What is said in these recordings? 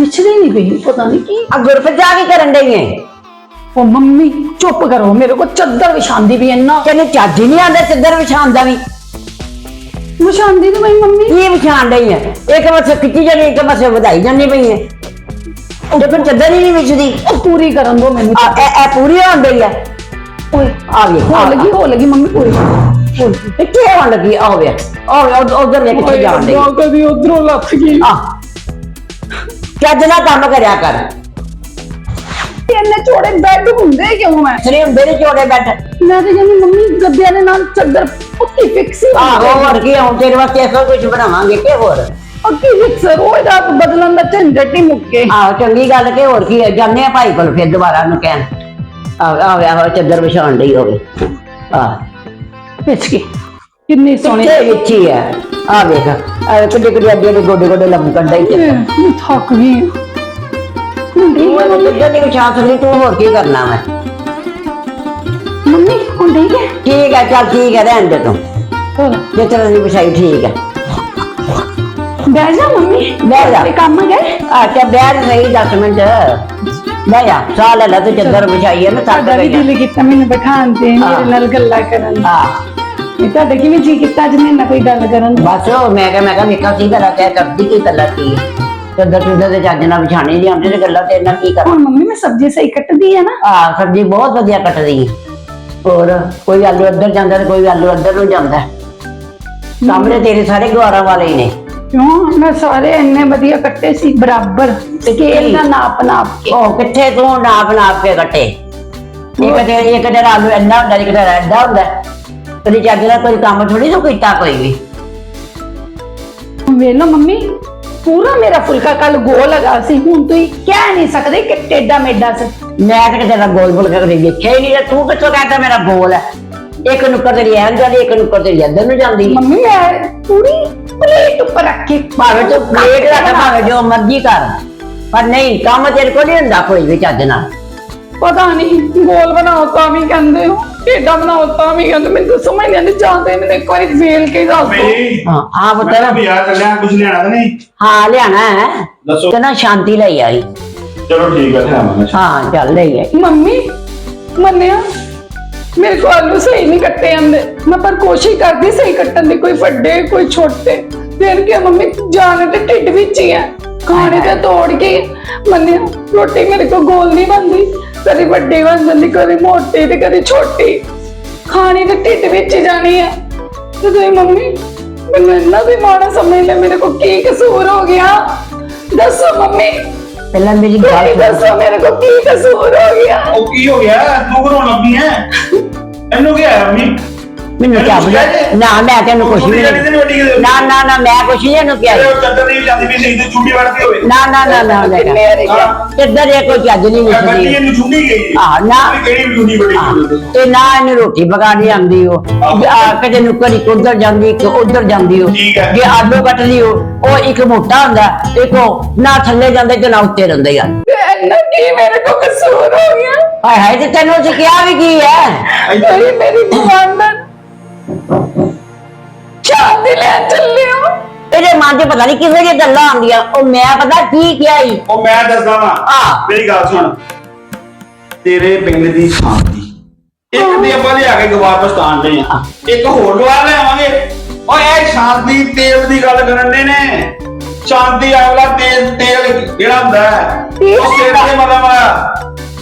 ਵਿਛੜੀ ਨਹੀਂ ਪਈ ਪਤਾ ਨਹੀਂ ਕੀ ਆ ਗੁਰਪਤ ਜਾ ਕੇ ਕਰਨ ਡਈ ਏ ਉਹ ਮੰਮੀ ਚੁੱਪ ਕਰੋ ਮੇਰੇ ਕੋ ਚੱਦਰ ਵਿਛਾਂਦੀ ਵੀ ਇੰਨਾ ਤੈਨੂੰ ਚੱਜ ਹੀ ਨਹੀਂ ਆਉਂਦਾ ਚੱਦਰ ਵਿਛਾਉਣ ਦਾ ਵੀ ਵਿਛਾਂਦੀ ਤੇ ਮੇਰੀ ਮੰਮੀ ਕੀ ਵਿਛਾਣ ਡਈ ਏ ਇੱਕ ਪਾਸੇ ਖਿੱਚੀ ਜਾਂਦੀ ਇੱਕ ਪਾਸੇ ਵਧਾਈ ਜਾਂਦੀ ਪਈ ਏ ਤੇ ਫਿਰ ਚੱਦਰ ਹੀ ਨਹੀਂ ਵਿਛਦੀ ਉਹ ਪੂਰੀ ਕਰਨ ਦੋ ਮੈਨੂੰ ਆ ਇਹ ਇਹ ਪੂਰੀ ਹੋਣ ਡਈ ਆ ਓਏ ਆ ਗਈ ਹੋ ਲੱਗੀ ਹੋ ਲੱਗੀ ਮੰਮੀ ਪੂਰੀ ਕਿੱਥੇ ਹੋਣ ਲੱਗੀ ਆ ਵੇ ਆ ਵੇ ਉਧਰ ਵੇਖ ਕਿੱਥੇ ਜਾਣ ਡਈ ਕਦੀ ਉਧਰੋਂ ਲੱਥ ਗਈ ਆ ਚੱਜ ਨਾਲ ਕੰਮ ਕਰਿਆ ਕਰ। ਇੰਨੇ ਚੋੜੇ ਬੈੱਡ ਹੁੰਦੇ ਕਿਉਂ ਮੈਂ ਸਰੇ ਹੁੰਦੇ ਨੇ ਚੋੜੇ ਬੈਠ ਮੈਂ ਤੇ ਕਹਿੰਦੀ ਮੰਮੀ ਗੱਦਿਆਂ ਦੇ ਨਾਲ ਚੱਦਰ ਪੱਕੀ ਫਿਕਸ ਹੀ ਆਹੋ ਹੋਰ ਕੀ ਹੁਣ ਤੇਰੇ ਵਾਸਤੇ ਐਸਾ ਕੁਝ ਬਣਾਵਾਂਗੇ ਕਿ ਹੋਰ? ਪੱਕੀ ਫਿਕਸ ਰੋਜ਼ ਦਾ ਬਦਲਣ ਦਾ ਝੰਡਟ ਹੀ ਮੁੱਕੇ ਆਹੋ ਚੰਗੀ ਗੱਲ ਕਿ ਹੋਰ ਕੀ ਹੈ ਜਾਂਦੇ ਆ ਭਾਈ ਕੋਲ ਫਿਰ ਦੁਬਾਰਾ ਨੂੰ ਕਹਿਣ। ਆ ਆ ਆਹੋ ਚੱਦਰ ਵਿਛਾਉਣ ਲਈ ਹੋਵੇ। ਆ ਵਿੱਚ ਕੇ। ਕਿੰਨੀ ਸੋਹਣੀ ਸੋਹਣੇ ਵਿੱਚ ਹੀ ਹੈ ਆ ਵੇਖ ਆ ਕਿੱਡੇ ਕਿੱਡੇ ਅੱਡੇ ਦੇ ਗੋਡੇ ਗੋਡੇ ਲੰਮ ਕੰਡਾ ਹੀ ਤੇ ਮੈਂ ਥੱਕ ਗਈ ਹੁੰਦੀ ਤੂੰ ਇਹਨੂੰ ਚੱਦਰ ਨਹੀਂ ਵਿਛਾ ਸਕਦੀ ਤੂੰ ਹੋਰ ਕੀ ਕਰਨਾ ਮੈਂ ਮੰਮੀ ਹੁੰਦੀ ਹੈ ਠੀਕ ਹੈ ਚੱਲ ਠੀਕ ਹੈ ਰਹਿਣ ਦੇ ਤੂੰ ਚਲੋ ਜੇ ਤੇਰਾ ਨਹੀਂ ਵਿਛਾਈ ਠੀਕ ਹੈ ਬਹਿ ਜਾ ਮੰਮੀ ਬਹਿ ਜਾ। ਤੇ ਕੰਮ ਗਏ ਆ ਚੱਲ ਬੈਠ ਸਹੀ 10 ਮਿੰਟ ਬਹਿ ਜਾ ਸਾਹ ਲੈ ਲੈ ਤੂੰ ਚੱਦਰ ਵਿਛਾਈ ਹੈ ਨਾ ਥੱਕ ਤੁਹਾਡਾ ਵੀ ਗਈ ਦਿਲ ਕੀਤਾ ਮੈਨੂੰ ਬਿਠਾਉਣ ਤੇ ਹਾਂ। ਮੇਰੇ ਨਾਲ ਗੱਲਾਂ ਕਰਨ ਦੀ। ਹਾਂ ਇਹ ਤੁਹਾਡਾ ਕਿਵੇਂ ਜੀ ਕੀਤਾ ਅੱਜ ਮੇਰੇ ਨਾਲ ਕੋਈ ਗੱਲ ਕਰਨ ਦਾ? ਬਸ ਉਹ ਮੈਂ ਕਿਹਾ ਮੈਂ ਕਿਹਾ ਵੇਖਾਂ ਕੀ ਕਰਾਂ ਕਿਆ ਕਰਦੀ ਕੀ ਗੱਲਾਂ ਕੀ ਚੱਦਰ ਚੁੱਦਰ ਦੇ ਚੱਜ ਨਾਲ ਵਿਛਾਣੇ ਨਹੀਂ ਆਉਂਦੇ ਤੇ ਗੱਲਾਂ ਤੇ ਇਹਨਾਂ ਕੀ ਕਰਾਂ। ਹੁਣ ਮੰਮੀ ਮੈਂ ਸਬਜ਼ੀ ਸਹੀ ਕੱਟਦੀ ਆ ਨਾ। ਆ ਸਬਜ਼ੀ ਬਹੁਤ ਵਧੀਆ ਕੱਟਦੀ ਹੈ ਹੋਰ ਕੋਈ ਆਲੂ ਇੱਧਰ ਜਾਂਦਾ ਤੇ ਕੋਈ ਆਲੂ ਇੱਧਰ ਨੂੰ ਜਾਂਦਾ। ਸਾਹਮਣੇ ਤੇਰੇ ਸਾਰੇ ਗਵਾਰਾਂ ਵਾਲੇ ਹੀ ਨੇ। ਕਿਉਂ? ਮੈਂ ਸਾਰੇ ਇੰਨੇ ਵਧੀਆ ਕੱਟੇ ਸੀ ਬਰਾਬਰ। ਸਕੇਲ ਦਾ ਨਾਪ ਨਾਪ ਕੇ। ਉਹ ਕਿੱਥੇ ਤੂੰ ਨਾਪ ਨਾਪ ਕੇ ਕੱਟੇ? ਇੱਕ ਤੇ ਇੱਕ ਤੇ ਆਲੂ ਇੰਨਾ ਹੁੰਦਾ ਇੱਕ ਤੇ ਐਡਾ ਹੁੰਦਾ। ਤੇਰੀ ਚੱਜ ਨਾਲ ਕੋਈ ਕੰਮ ਥੋੜੀ ਤੂੰ ਕੀਤਾ ਕੋਈ ਵੀ। ਵੇਖ ਲਓ ਮੰਮੀ ਪੂਰਾ ਮੇਰਾ ਫੁਲਕਾ ਕੱਲ ਗੋਲ ਲਗਾ ਸੀ ਹੁਣ ਤੁਸੀਂ ਕਹਿ ਨਹੀਂ ਸਕਦੇ ਕਿ ਟੇਡਾ ਮੇਡਾ ਸੀ। ਮੈਂ ਤਾਂ ਕਿਤੇ ਦਾ ਗੋਲ ਗੋਲ ਕਦੇ ਵੇਖਿਆ ਹੀ ਨਹੀਂ ਤੇ ਤੂੰ ਕਿੱਥੋਂ ਕਹਿੰਦਾ ਮੇਰਾ ਗੋਲ ਹੈ? ਇੱਕ ਨੁੱਕਰ ਤੇਰੀ ਐਂ ਜਾਂਦੀ ਇੱਕ ਨੁੱਕਰ ਤੇਰੀ ਇੱਧਰ ਨੂੰ ਜਾਂਦੀ। ਹੈ। ਮੰਮੀ ਮੈਂ ਪੂਰੀ ਪਲੇਟ ਉੱਪਰ ਰੱਖ। ਕੇ ਭਾਵੇਂ ਤੂੰ ਪਲੇਟ ਰੱਖ ਭਾਵੇਂ ਜੋ ਮਰਜ਼ੀ ਕਰ। ਪਰ ਨਹੀਂ ਕੰਮ ਤੇਰੇ ਕੋਲ ਨਹੀਂ ਹੁੰਦਾ ਕੋਈ ਵੀ ਚੱਜ ਨਾਲ। ਪਤਾ ਨਹੀਂ ਗੋਲ ਬਣਾਓ ਤਾਂ ਵੀ ਕਹਿੰਦੇ ਹੋ ਟੇਡਾ ਬਣਾਓ ਤਾਂ ਵੀ ਕਹਿੰਦੇ ਮੈਨੂੰ ਤਾਂ ਸਮਝ ਨਹੀਂ ਆਉਂਦੀ ਜਾਂਦੇ ਮੈਨੂੰ ਇੱਕ ਵਾਰੀ ਵੇਲ ਕੇ ਦੱਸ ਦਿਓ ਮੇਰੀ ਹਾਂ ਆ ਮੈਂ ਪੁੱਤਰ ਬਾਜ਼ਾਰ ਚੱਲਿਆ ਕੁਝ ਲੈਣਾ ਤਾਂ ਨਹੀਂ ਹਾਂ ਲਿਆਣਾ ਹੈ ਦੱਸੋ ਤੇ ਨਾ ਸ਼ਾਂਤੀ ਲਈ ਆਈ ਚਲੋ ਠੀਕ ਹੈ ਲਿਆਵਾਂਗਾ ਹਾਂ ਚੱਲ ਲਈ ਆਈ ਮੰਮੀ ਮੰਨਿਆ ਮੇਰੇ ਕੋਲ ਆਲੂ ਸਹੀ ਨਹੀਂ ਕੱਟੇ ਜਾਂਦੇ ਮੈਂ ਪਰ ਕੋਸ਼ਿਸ਼ ਕਰਦੀ ਸਹੀ ਕੱਟਣ ਦੀ ਕੋਈ ਵੱਡੇ ਕੋਈ ਛੋਟੇ ਫਿਰ ਕੀ ਆ, ਮੰਮੀ ਜਾਨ ਤੇ ਢਿੱਡ ਵਿੱਚ ਹੀ ਹੈ ਖਾਣੇ ਤੇ ਤੋੜ ਕੇ ਮੰਨਿਆ ਰੋਟੀ ਮੇਰੇ ਕੋਲ ਗੋਲ ਨਹੀਂ ਬਣਦੀ ਕਦੀ ਵੱਡੀ ਬਣ ਜਾਂਦੀ ਕਦੀ ਮੋਟੀ ਤੇ ਕਦੀ ਛੋਟੀ। ਖਾਣੀ ਤੇ ਢਿੱਡ ਵਿੱਚ ਹੀ ਜਾਣੀ ਹੈ। ਤੇ ਤੁਸੀਂ ਮੰਮੀ ਮੈਨੂੰ ਇੰਨਾ ਵੀ ਮਾੜਾ ਸਮਝ ਲੈ ਮੇਰੇ ਕੋਲ ਕੀ ਕਸੂਰ ਹੋ ਗਿਆ? ਦੱਸੋ ਮੰਮੀ। ਪਹਿਲਾਂ ਮੇਰੀ ਗੱਲ ਤੁਸੀਂ ਦੱਸੋ ਮੇਰੇ ਕੋਲ ਕੀ ਕਸੂਰ ਹੋ ਗਿਆ? ਉਹ ਕੀ ਹੋ ਗਿਆ? ਤੂੰ ਘਰੋਂ ਲੱਗੀ ਹੈ? ਇਹਨੂੰ ਕੀ ਆਇਆ ਮੰਮੀ? ਮੈਨੂੰ ਕਿਆ ਬੁਲਾ ਨਾ ਮੈਂ ਤੈਨੂੰ ਕੁਛ ਵੀ ਨਹੀਂ ਨਾ ਨਾ ਨਾ ਮੈਂ ਕੁਛ ਨਹੀਂ ਇਹਨੂੰ ਕਿਹਾ। ਚੱਦਰ ਨਹੀਂ ਜਾਂਦੀ ਵੀ ਨਹੀਂ ਤੇ ਚੁੰਡੀ ਵੜਦੀ ਹੋਵੇ। ਨਾ ਨਾ ਨਾ ਨਾ ਨਾ? ਕਿੱਧਰ ਇਹ ਕੋਈ ਚੱਜ ਨਹੀਂ ਗੱਡੀ ਨਿਕਦੀ ਇਹਨੂੰ ਚੁੰਡੀ ਗਈ। ਹਾਂ, ਨਾ। ਕਿਹੜੀ ਵੀ ਚੁੰਡੀ ਚੁੰਡੀ ਤੇ ਨਾ ਇਹਨੂੰ ਰੋਟੀ ਪਕਾਣੀ ਆਉਂਦੀ ਉਹ। ਕਦੇ ਨੁੱਕਰ ਇੱਕ ਉਧਰ ਜਾਂਦੀ ਇੱਕ ਉਧਰ ਜਾਂਦੀ ਉਹ। ਠੀਕ ਹੈ। ਜੇ ਆਲੂ ਕੱਟਦੀ ਉਹ ਉਹ ਇੱਕ ਮੋਟਾ ਹੁੰਦਾ ਇੱਕ ਉਹ ਨਾ ਥੱਲੇ ਜਾਂਦੇ ਤੇ ਨਾ ਉੱਤੇ ਰਹਿੰਦੇ ਯਾਰ ਕੀ ਮੇਰੇ ਕੋ ਕਸੂਰ ਹੋ ਗਿਆ? ਹਾਏ ਹਾਏ ਤੇ ਤੈਨੂੰ ਅਸੀਂ ਕਿਹਾ ਵੀ ਕੀ ਹੈ? ਮੇਰੀ ਮੇਰੀ ਗਵਾਂਡਨ ਚਾਂਦੀ ਲੈ ਚੱਲਿਓ ਇਹਦੇ ਮਨ 'ਚ ਪਤਾ ਨਹੀਂ ਕਿਵੇਂ ਦੀਆਂ ਗੱਲਾਂ ਆਉਂਦੀਆਂ ਉਹ ਮੈਂ ਪਤਾ ਕੀ ਕਿਹਾ ਈ ਉਹ ਮੈਂ ਦੱਸਦਾ ਵਾਂ। ਹਾਂ। ਮੇਰੀ ਗੱਲ ਸੁਣ। ਤੇਰੇ ਪਿੰਡ ਦੀ ਸ਼ਾਂਤੀ। ਇੱਕ ਤੇ ਆਪਾਂ ਲਿਆ ਕੇ ਗਵਾਰ ਪਛਤਾਣ ਦੇ ਆ ਇੱਕ ਹੋਰ ਗਵਾਰ ਲੈ ਆਵਾਂਗੇ ਓਏ ਇਹ ਸ਼ਾਂਤੀ ਤੇਲ ਦੀ ਗੱਲ ਕਰਨ ਦੇ ਨੇ। ਸ਼ਾਂਤੀ ਆਵਲਾ ਤੇਲ ਤੇਲ ਜਿਹੜਾ ਹੁੰਦਾ ਹੈ, ਉਹ ਸਿਰ ਤੇ ਮਦਮ ਆ।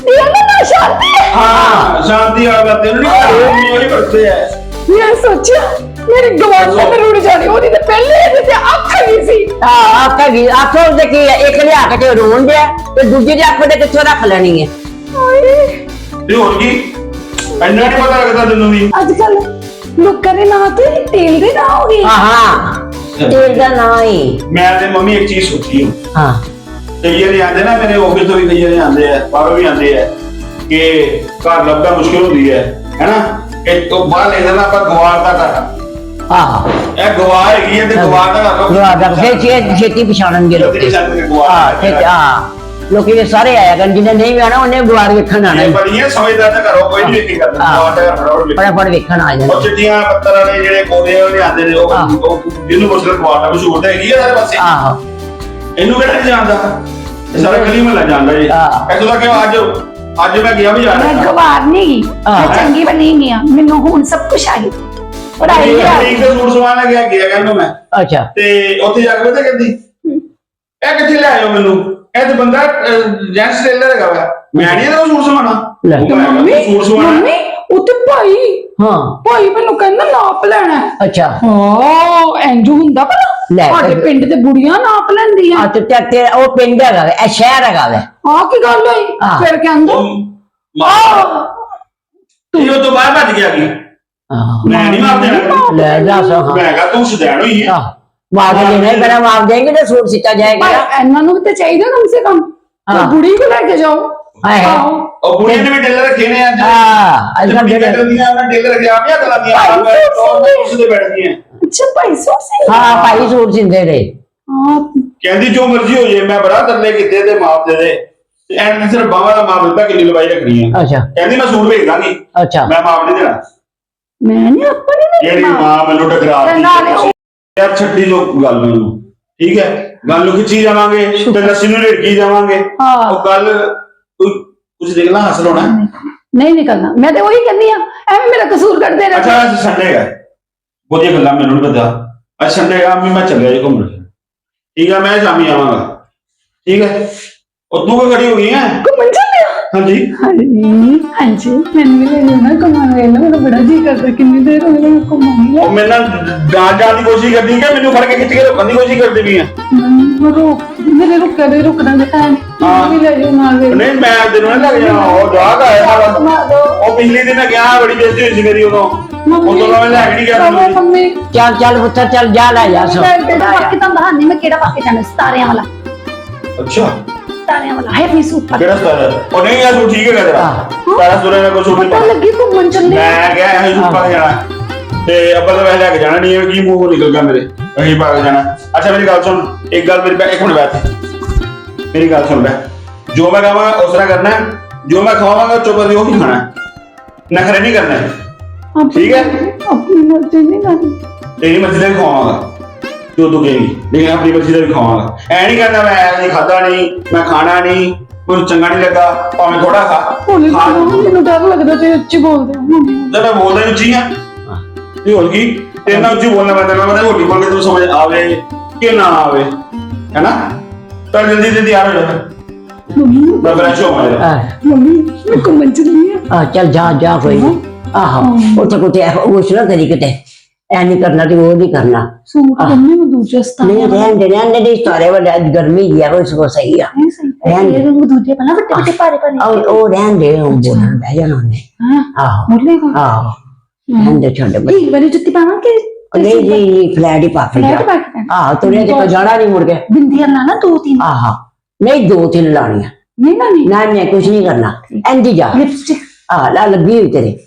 ਇਹ ਨਾ ਸ਼ਾਂਤੀ? ਹਾਂ ਸ਼ਾਂਤੀ ਆਵਲਾ ਤੇਲ। ਨਹੀਂ ਉਹ ਨਹੀਂ ਕਰਦੇ ਐ ਮੈਂ ਸੋਚਿਆ ਮੇਰੀ ਗਵਾਂਡਨ ਰੁੜ ਜਾਣੀ ਉਹਦੀ ਤੇ ਪਹਿਲੇ ਇਹਦੇ ਤੇ ਅੱਖ ਨਹੀਂ ਸੀ। ਆ ਆਖਾ ਵੀ ਆਖੋ ਉਹਦੇ ਕੀ ਹੈ ਇੱਕ ਲਿਆ ਕੇ ਤੇ ਰੋਣ ਦਿਆ ਤੇ ਦੂਜੀ ਦੇ ਅੱਖ ਦੇ ਕਿੱਥੋਂ ਰੱਖ ਲੈਣੀ ਹੈ ਹਾਏ। ਤੇ ਹੋਰ ਕੀ? ਇੰਨਾ ਨਹੀਂ ਪਤਾ ਲੱਗਦਾ ਤੈਨੂੰ ਵੀ। ਅੱਜ ਕੱਲ ਲੋਕਾਂ ਦੇ ਨਾਂ ਤੇ ਤੇਲ ਦੇ ਨਾਂ ਹੋ ਗਏ। ਹਾਂ ਹਾਂ। ਤੇਲ ਦਾ ਨਾਂ ਹੀ ਮੈਂ ਤੇ ਮੰਮੀ ਇੱਕ ਚੀਜ਼ ਸੋਚੀ ਹਾਂ ਹਾਂ। ਕਈ ਜਿਹੜੇ ਆਉਂਦੇ ਨਾ ਮੇਰੇ ਆਫਿਸ ਤੋਂ ਵੀ ਕਈ ਜਿਹੜੇ ਆਉਂਦੇ ਆ ਬਾਹਰੋਂ ਵੀ ਆਉਂਦੇ ਆ ਕਿ ਘਰ ਲੱਭਣਾ ਮੁਸ਼ਕਿਲ ਹੁੰਦੀ ਹੈ ਹੈਨਾ? ਇਹ ਤੋਂ ਬਾਹਰ ਲੈ ਜਾਣਾ ਆਪਾਂ ਗਵਾਰ ਦਾ ਘਰ ਆਹ ਇਹ ਗਵਾਰ ਹੈਗੀ ਹੈ ਤੇ ਗਵਾਰ ਦਾ ਘਰ ਗਵਾ ਦਾ ਫਿਰ ਛੇ- ਛੇਤੀ ਪਛਾਣਨਗੇ ਲੋਕੀ ਜਲਦੀ ਪਛਾਣਨਗੇ ਗਵਾਰ ਹਾਂ ਦਾ ਫਿਰ ਘਰ। ਹਾਂ ਲੋਕੀ ਦੇ ਸਾਰੇ ਆਇਆ ਕਰਨ ਜਿਹਨੇ ਨਹੀਂ ਵੀ ਆਣਾ ਉਹਨੇ ਗੁਆਰ ਵੇਖਣ ਆਣਾ ਇਹ ਬੜੀਆਂ ਸਮਝਦਾਰ ਤਾਂ ਘਰੋਂ ਕੋਈ ਨਹੀਂ ਵੇਖੀ ਕਰਦਾ ਹਾਂ। ਗਵਾਰ ਦਾ ਫਟਾਫਟ ਵੇਖੀ। ਫਟਾਫਟ ਵੇਖਣ ਆ ਜਾਣਾ ਉਹ ਚਿੱਟੀਆਂ ਪੱਤਰ ਵਾਲੇ ਜਿਹੜੇ ਕੋਦੇ ਉਹ ਲਿਆਂਦੇ ਨੇ ਉਹ ਹਾਂ। ਉਹ ਜਿਹਨੂੰ ਮੁਸ਼ਕਿਲ ਗਵਾਰ ਦਾ ਮਸ਼ਹੂਰ ਤਾਂ ਹੈਗੀ ਆ ਸਾਰੇ ਪਾਸੇ ਆਹੋ ਇਹਨੂੰ ਕਿਹੜਾ ਨਹੀਂ ਜਾਣਦਾ ਇਹ ਸਾਰਾ ਗਲੀ ਮਹੱਲਾ ਜਾਣਦਾ ਜੀ ਹਾਂ। ਇੱਥੋਂ ਤੱਕ ਕਿ ਅੱਜ ਅੱਜ ਮੈਂ ਗਿਆ ਵੀ ਜਾ ਮੈਂ ਗਵਾਰ ਨਹੀਂ ਗਈ ਹਾਂ। ਮੈਂ ਚੰਗੀ ਬਣੀ ਗਈ ਹਾਂ। ਮੈਨੂੰ ਹੁਣ ਸਭ ਕੁਝ ਆ ਗਿਆ ਪੜਾਈ ਠੀਕ ਆ ਹੈ ਤੇ ਸੂਟ ਸਵਾਣ ਲੱਗਿਆ ਗਿਆ ਕਹਿੰਦਾ ਮੈਂ। ਅੱਛਾ। ਤੇ ਉੱਥੇ ਜਾ ਕੇ ਪਤਾ ਕਹਿੰਦੀ? ਇਹ ਕਿੱਥੇ ਲੈ ਆਇਓ ਮੈਨੂੰ? ਇਹ ਤੇ ਬੰਦਾ ਜੈਂਟਸ ਟੇਲਰ ਹੈਗਾ ਵਾ। ਮੈਂ ਨਹੀਂ ਇਹਦਾ ਸੂਟ ਸਵਾਣਾ ਕਿਹਾ, ਮੰਮੀ ਤੂੰ ਸੂਟ ਸਵਾਣਾ ਮੰਮੀ ਉੱਤੇ ਭਾਈ ਹਾਂ। ਭਾਈ ਮੈਨੂੰ ਕਹਿੰਦਾ ਨਾਪ ਲੈਣਾ ਹੈ। ਅੱਛਾ। ਹਾਂ ਇੰਜ ਹੁੰਦਾ ਪਤਾ ਲੈ। ਸਾਡੇ ਪਿੰਡ ਤੇ ਬੁੜੀਆਂ ਨਾਪ ਲੈਂਦੀਆਂ। ਆ ਤੇ ਤੇ- ਤੇ ਉਹ ਪਿੰਡ ਹੈਗਾ ਵੇ, ਇਹ ਸ਼ਹਿਰ ਹੈਗਾ ਵੇ। ਆ ਕੀ ਗੱਲ ਹੋਈ? ਹਾਂ। ਫਿਰ ਕਹਿੰਦਾ ਮਾਂ ਇਹ ਉਹ ਤੋਂ ਬਾਹਰ ਭੱਜ ਗਿਆ ਕੀ? ਆਹ, ਮੈਂ ਨਹੀਂ ਮਾਰ ਦੇਣਾ ਲੈ ਦੱਸ ਹਾਂ। ਮੈਂ ਕਿਹਾ ਤੂੰ ਸੁਧੈਣ ਹੋਈ ਹੈ ਆਹ, ਮਾਰ ਕੇ ਦੇਣਾ ਹੀ ਪੈਣਾ ਮਾਰ ਦੇਂਗੇ ਤੇ ਸੂਟ ਸਿੱਟਾ ਜਾਏਗਾ। ਭਾਈ ਇਹਨਾਂ ਨੂੰ ਵੀ ਤੇ ਚਾਹੀਦਾ ਕਮ ਸੇ ਕਮ। ਹਾਂ। ਤੇ ਬੁੜੀ ਕੋ ਲੈ ਕੇ ਜਾਓ। ਹਾਏ। ਆਹੋ। ਉਹ ਬੁੜੀਆਂ ਨੇ ਵੀ ਟੇਲਰ ਰੱਖੇ ਨੇ ਅੱਜ। ਹਾਂ ਅੱਜ ਕੱਲ੍ਹ ਜਿਹੜੇ ਦੀਆਂ ਉਹਨਾਂ ਟੇਲਰ ਰੱਖਿਆ ਆਪਿਆ ਕਲਾਦੀਆਂ ਭਾਈ, ਉਹ ਉਸ ਦੇ ਬੈਠਦੀਆਂ ਅੱਛਾ ਭਾਈ ਸੋਚ ਸਹੀ ਹਾਂ ਭਾਈ ਸੂਟ ਸਿੰਦੇ ਨੇ। ਹਾਂ। ਕਹਿੰਦੀ ਜੋ ਮਰਜ਼ੀ ਹੋ ਜੇ ਮੈਂ ਬੜਾ ਤਰਲੇ ਕੀਤੇ ਤੇ ਮਾਪ ਦੇ ਦੇ। ਤੇ ਐਂਡ ਨੇ ਸਿਰਫ ਬਾਵਾ ਦਾ ਮਾਪ ਦਿੱਤਾ ਕਿੰਨੀ ਲਵਾਈ ਰੱਖਣੀ ਹੈ ਅੱਛਾ। ਕਹਿੰਦੀ ਮੈਂ ਸੂਟ ਭੇਜ ਦਾਂਗੀ ਅੱਛਾ। ਮੈਂ ਮਾਪ ਨਹੀਂ ਦੇਣਾ। ਮੈਂ ਨਹੀਂ ਆਪਣੀ ਨਹੀਂ ਜਿਹੜੀ ਮਾਂ ਮੈਨੂੰ ਟਕਰਾ ਤੇ ਨਾਲੇ ਉਹ- ਯਾਰ ਛੱਡੀ ਜੋ ਗੱਲ ਨੂੰ ਠੀਕ ਹੈ? ਗੱਲ ਨੂੰ ਖਿੱਚੀ ਜਾਵਾਂਗੇ ਤੇ ਲੱਸੀ ਨੂੰ ਢੇਕੀ ਜਾਵਾਂਗੇ। ਹਾਂ। ਉਹ ਗੱਲ ਕੁਝ ਦੇਖਣਾ ਹਾਸਲ ਹੋਣਾ? ਹੈ। ਨਹੀਂ ਨਿਕਲਣਾ ਮੈਂ ਤੇ ਉਹੀ ਕਹਿੰਦੀ ਆ ਐਵੇਂ ਮੇਰਾ ਕਸੂਰ ਕੱਢਦੇ ਅੱਛਾ ਅੱਜ ਸੰਡੇ ਹੈ। ਬਹੁਤੀਆਂ ਗੱਲਾਂ ਮੈਨੂੰ ਨਹੀਂ ਪਤਾ। ਅੱਜ ਸੰਡੇ ਆ ਮੈਂ ਚੱਲਿਆ ਜੀ ਘੁੰਮਣ। ਠੀਕ ਹੈ ਮੈਂ ਸ਼ਾਮੀ ਆਵਾਂਗਾ। ਠੀਕ ਹੈ? ਉਹ ਤੂੰ ਕਿ ਖੜੀ ਹੋ ਗਈ ਹੈ? ਘੁੰਮਣ ਹਾਂਜੀ। ਹਾਂਜੀ ਹਾਂਜੀ। ਮੈਨੂੰ ਵੀ ਲੈ ਜਾਣਾ ਘੁੰਮਣ ਵੇਲੇ ਮੇਰਾ ਬੜਾ ਜੀ ਕਰਦਾ। ਕਿੰਨੀ ਦੇਰ ਹੋ ਗਈ ਘੁੰਮਣ ਉਹ ਮੇਰੇ ਨਾਲ ਗਾਂ ਜਾਣ ਦੀ ਕੋਸ਼ਿਸ਼ ਕਰਦੀ ਹੈ ਮੈਨੂੰ ਫੜ ਕੇ ਖਿੱਚ ਕੇ ਰੋਕਣ ਦੀ ਕੋਸ਼ਿਸ਼ ਕਰਦੀ ਵੀ ਹੈ ਮੈਂ ਰੁਕ ਮੇਰੇ ਰੁਕਿਆ ਦੇ ਰੁਕਣਾ ਦੇ ਟਾਈਮ ਹਾਂ। ਵੀ ਲੈ ਜਾਓ ਨਾਲ ਵੇ ਨਹੀਂ ਮੈਂ ਤੈਨੂੰ ਨਹੀਂ ਲੱਗ ਜਾਣਾ। ਉਹ ਜਾਗ ਆਇਆ ਸਾਰਾ ਘੁਮਾ ਦੋ ਉਹ ਪਿਛਲੀ ਦਿਨ ਮੈਂ ਗਿਆ ਬੜੀ ਬੇਇੱਜ਼ਤੀ ਹੋਈ ਸੀ ਮੇਰੀ ਉਦੋਂ। ਮੰਮੀ ਉਦੋਂ ਮੈਂ ਲੈ ਕੇ ਨਹੀਂ ਗਿਆ ਚਲੋ ਤੈਨੂੰ ਮੰਮੀ। ਚੱਲ ਚੱਲ ਪੁੱਤਰ ਚੱਲ ਜਾ ਲੈ ਜਾ ਸੋ। ਮੈਂ ਤੇ ਬਾਕੀ ਤਾਂ ਬਹਾਨੇ ਮੈਂ ਕਿਹੜਾ ਪਾ ਕੇ ਜਾਣਾ? ਸਤਾਰਿਆਂ ਵਾਲਾ। ਅੱਛਾ। ਸਤਾਰਿਆਂ ਵਾਲਾ ਹੈ ਵੀ ਸੂਟ ਪਾ ਕਿਹੜਾ ਸਤਾਰਾ ਉਹ ਨਹੀਂ ਯਾਰ ਤੂੰ ਠੀਕ ਹੈ ਤੇਰਾ ਹਾਂ। ਸਾਰਾ ਸੁਰੇ ਮੈਂ ਕੁਝ ਨਹੀਂ ਪਤਾ ਪਤਾ ਲੱਗੀ ਘੁੰਮਣ ਚੱਲੇ ਮੈਂ ਕਿਹਾ ਇਹ ਸੂਟ ਪਾ ਕੇ ਜਾਣਾ ਤੇ ਅੱਬਾ ਤਾਂ ਵੈਸੇ ਲੈ ਕੇ ਜਾਣਾ ਨਹੀਂ ਹੈ ਕੀ ਮੂੰਹ ਨਿਕਲ ਗਿਆ ਮੇਰੇ ਅਹੀਂ ਪਾ ਕੇ ਜਾਣਾ ਅੱਛਾ ਮੇਰੀ ਗੱਲ ਸੁਣ ਇੱਕ ਗੱਲ ਮੇਰੀ ਬੈ- ਇੱਕ ਮਿੰਟ ਬੈਠ ਮੇਰੀ ਗੱਲ ਸੁਣ ਲੈ ਜੋ ਮੈਂ ਕਹਾਂਗਾ ਉਸ ਤਰ੍ਹਾਂ ਕਰਨਾ ਹੈ। ਜੋ ਮੈਂ ਖਵਾਵਾਂਗਾ ਚੁੱਪ ਕਰਕੇ ਉਹੀ ਖਾਣਾ ਹੈ। ਨਖਰੇ ਨਹੀਂ ਕਰਨੇ ਠੀਕ ਹੈ। ਆਪਣੀ ਮਰਜ਼ੀ ਨਹੀਂ ਕਰਨੀ ਖਵਾਵਾਂਗਾ ਜੋ ਤੂੰ ਕਹੇਂਗੀ ਲੇਕਿਨ ਆਪਣੀ ਮਰਜ਼ੀ ਦਾ ਵੀ ਖਵਾਵਾਂਗਾ ਐ ਨਹੀਂ ਕਹਿੰਦਾ ਮੈਂ ਐ ਨਹੀਂ ਖਾਦਾ ਨਹੀਂ ਮੈਂ ਖਾਣਾ ਨਹੀਂ ਮੈਨੂੰ ਚੰਗਾ ਨਹੀਂ ਲੱਗਾ ਭਾਵੇਂ ਥੋੜਾ ਖਾ ਹੋਲੀ ਖਾ ਮੈਨੂੰ ਡਰ ਲੱਗਦਾ ਤੇ ਉੱਚੀ ਬੋਲਦੇ ਹੋ ਜਦ ਮੈਂ ਬੋਲਦਾ ਹੀ ਉੱਚੀ ਆ। ਇਹ ਹੋਰ ਕੀ? ਤੇਰੇ ਨਾਲ ਉੱਚੀ ਬੋਲਣਾ ਪੈਂਦਾ ਮੈਂ ਹੋਲੀ ਬੋਲ ਕੇ ਤੈਨੂੰ ਸਮਝ ਆਵੇ ਕਿ ਨਾ ਆਵੇ। ਹੈਨਾ? ਤਾਂ ਜਲਦੀ ਜਲਦੀ ਆ ਜਾ। ਮੰਮੀ। ਮੈਂ ਫਰੈਸ਼ ਹੋ। ਆਹ, ਮੰਮੀ ਮੈਂ ਘੁੰਮਣ ਚੱਲੀ ਆ। ਆਹ, ਚੱਲ ਜਾ ਜਾ ਕੋਈ ਨੀ। ਆਹੋ ਉੱਥੇ ਕੁਤੇ ਉਸ ਨਾ ਕਰੀ ਕਿਤੇ। ਐ ਨਹੀਂ ਕਰਨਾ ਤੇ ਉਹ ਨਹੀਂ ਕਰਨਾ। ਸੂਟ ਮੰਮੀ ਨੂੰ ਦੂਜਾ ਸਤਾਰ ਨਹੀਂ ਰਹਿਣ ਦੇ ਰਹਿਣ ਦੇ ਨਹੀਂ ਸਾਰੇ ਵੱਡਾ ਅੱਜ ਗਰਮੀ ਦੀ ਆ ਕੋਈ ਸੋ ਸਹੀ ਆ। ਨਹੀਂ ਸਹੀ ਇਹ ਰੰਗ ਦੂਜੇ ਪਹਿਲਾਂ ਵੱਡੇ ਵੱਡੇ ਭਾਰੇ ਭਾਰੇ ਉਹ ਉਹ ਰਹਿਣ ਦੇ ਉਹ ਬੋਲਣ ਬਹਿ ਜਾਣਾ ਉਹਨੇ। ਹਾਂ ਆਹੋ। ਮੁਰਲੇ ਆਹੋ। ਰਹਿਣ ਦੇ ਛੱਡ ਬਈ। ਇਹ ਵਾਲੀ ਜੁੱਤੀ ਪਾਵਾਂ ਕਿ ਨਹੀਂ ਨਹੀਂ ਫਲੈਟ ਹੀ ਪਾ ਕੇ ਫਲੈਟ ਜਾ ਪਾ ਕੇ? ਆਹ ਤੁਰੇ ਤੇ ਕੋਈ ਜਾਣਾ ਨਹੀਂ ਮੁੜ ਕੇ। ਬਿੰਦੀਆਂ ਲਾ ਨਾ ਦੋ ਤਿੰਨ। ਆਹਾ ਨਹੀਂ ਦੋ ਤਿੰਨ ਲਾਣੀਆਂ ਨਹੀਂ ਨਾ ਨਹੀਂ। ਨਾ ਮੈਂ ਕੁਝ ਨਹੀਂ ਕਰਨਾ। ਇੰਦੀ ਜਾ। ਲਿਪਸਟਿਕ। ਆ ਲਾ ਲੱਗੀ ਹੋਈ ਤੇਰੇ।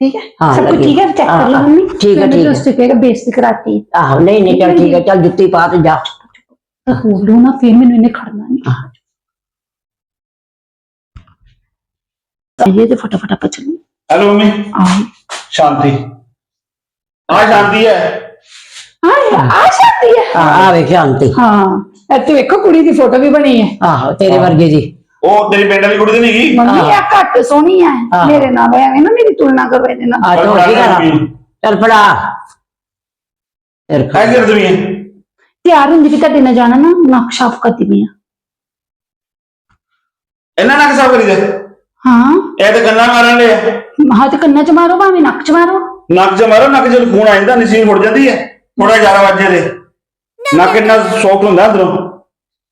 ठीक है हाँ, सब कुछ लगी। ठीक है चेक हाँ, कर लो हाँ, मम्मी ठीक है, ठीक है। है है बेइज्जती कराती है ਆਹੋ ਨਹੀਂ ਨਹੀਂ ਚੱਲ ਠੀਕ ਹੈ ਚੱਲ ਜੁੱਤੀ ਪਾ ਤੇ ਜਾ तो बोल लो ना फिर मैंने इन्हें खड़ना नहीं ये तो फटाफट आप चलो ਹੈਲੋ ਮੰਮੀ आओ ਸ਼ਾਂਤੀ ਆ ਸ਼ਾਂਤੀ ਹੈ हाँ आ सकती है ਆ ਆ ਵੇਖ ਸ਼ਾਂਤੀ हाँ ए तो देखो कुड़ी की फोटो भी बनी है ਆਹੋ ਤੇਰੇ ਵਰਗੇ ਦੀ ਉਹ ਤੇਰੀ ਪਿੰਡ ਵਾਲੀ ਕੁੜੀ ਨਹੀਂ ਗਈ ਮੰਮੀ ਆ ਘੱਟ ਸੋਹਣੀ ਐ ਮੇਰੇ ਨਾਲ ਐਵੇਂ ਨਾ ਮੇਰੀ ਤੁਲਨਾ ਕਰੋ ਇਹਦੇ ਨਾਲ। ਆ ਤੋ ਜੀ ਕਰਾ ਚਲ ਫੜਾ। ਤੇਰੇ ਖਾ- ਐਸੇ ਤੁਸੀਂ ਤਿਆਰ ਹੁੰਦੀ ਵੀ ਤੁਹਾਡੇ ਨਾਲ ਜਾਣਾ ਨਾ ਨਕਸ਼ਾ ਕਰਦੀ ਪਈ ਇਹਨਾਂ ਨਾਲ ਕਿਸਾਬ ਕਰੀ ਦੇ ਹਾਂ। ਇਹ ਤੇ ਗੰਨਾ ਮਾਰਨ ਲਿਆ ਹਾਂ ਤੇ ਕੰਨਾਂ ਚ ਮਾਰੋ ਭਾਵੇਂ ਨੱਕ ਚ ਮਾਰੋ। ਨੱਕ 'ਚ ਮਾਰੋ ਨੱਕ 'ਚ ਖੂਨ ਆ ਜਾਂਦਾ ਨਸੀਨ ਮੁੜ ਜਾਂਦੀ ਹੈ। ਥੋੜਾ 11 ਵਜੇ ਦੇ ਨੱਕ ਇੰਨਾ ਸੌਕ ਹੁੰਦਾ ਅੰਦਰੋਂ।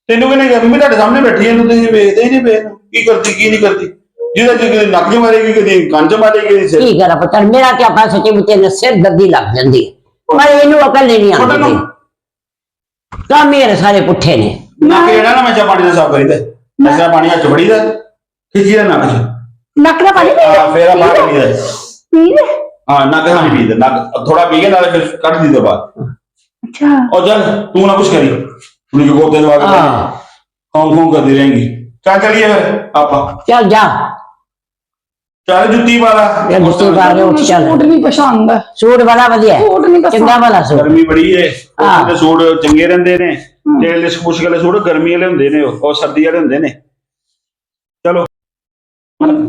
ਤੈਨੂੰ ਕਿਹਨੇ ਕਿਹਾ ਮੰਮੀ ਤੁਹਾਡੇ ਸਾਹਮਣੇ ਬੈਠੀ ਹੈ ਤੂੰ ਤੁਸੀਂ ਵੇਖਦੇ ਹੀ ਨਹੀਂ ਵੇ ਕੀ ਕਰਦੀ ਕੀ ਨਹੀਂ ਕਰਦੀ। ਜਿਹਦਾ ਜੀ ਕਦੇ ਨੱਕ 'ਚ ਮਾਰੇਗੀ ਕਦੇ ਕੰਨ 'ਚ ਮਾਰੇਗੀ ਕਦੇ ਸਿਰ ਕੀ ਕਰਾਂ ਪੁੱਤਰ ਮੇਰਾ ਕੀ ਆਪਾ ਸੱਚੇ ਮੁੱਚੇ ਨੇ ਸਿਰ ਗੱਦੀ ਲੱਗ ਜਾਂਦੀ ਹੈ। ਪਰ ਇਹਨੂੰ ਅਕਲ ਨਹੀਂ ਛੋਟਾ ਆਉਂਦੀ ਨੂੰ ਤਾਂ ਮੇਰੇ ਸਾਰੇ ਪੁੱਠੇ ਨੇ। ਨੱਕ ਜਿਹੜਾ ਨਾ ਮੈਂ ਪਾਣੀ ਨਾਲ ਸਾਫ਼ ਕਰੀਦਾ। ਐਸਾ ਪਾਣੀ ਹੱਥ 'ਚ ਫੜੀਦਾ ਖਿੱਚੀ ਦਾ ਨੱਕ 'ਚ। ਨੱਕ ਦਾ ਪਾਣੀ ਆ ਫੇਰ ਆ ਬਾਹਰ ਕਰੀਦਾ ਪੀ ਲੈ ਹਾਂ ਨੱਕ ਹਾਂ ਨਹੀਂ ਪੀਦਾ ਨੱਕ ਥੋੜਾ ਪੀ ਕੇ ਨਾਲੇ ਫਿਰ ਕੱਢ ਦੀਦਾ ਬਾਹਰ ਅੱਛਾ। ਉਹ ਚੱਲ ਤੂੰ ਨਾ ਕੁਛ ਕਰੀ। ਤੂੰ ਜੋ ਗੋਤੇ ਦਵਾ ਕੇ ਹਾਂ। ਕੌਣ ਕੌਣ ਕਰਦੀ ਰਹੇਂਗੀ? ਚੱਲ ਚਲੀਏ ਫਿਰ ਆਪਾਂ। ਚੱਲ ਜਾ। ਚੱਲ ਜੁੱਤੀ ਪਾ ਲਾ। ਇਹ ਜੁੱਤੀ ਪਾ ਕੇ ਉੱਠ ਚੱਲ। ਸੂਟ ਨਹੀਂ ਪਸੰਦ। ਹੈ ਸੂਟ ਬੜਾ ਵਧੀਆ। ਹੈ। ਸੂਟ ਨਹੀਂ ਪਸੰਦ। ਚੰਗਾ ਵਾਲਾ ਸੂਟ। ਗਰਮੀ ਬੜੀ ਏ। ਹਾਂ। ਤੇ ਸੂਟ ਚੰਗੇ ਰਹਿੰਦੇ ਨੇ। ਤੇਲ ਦੇ ਸਪੁਸ਼ ਵਾਲੇ ਸੂਟ ਗਰਮੀ ਵਾਲੇ ਹੁੰਦੇ ਨੇ ਉਹ। ਉਹ ਸਰਦੀ ਵਾਲੇ ਹੁੰਦੇ ਨੇ। ਚਲੋ।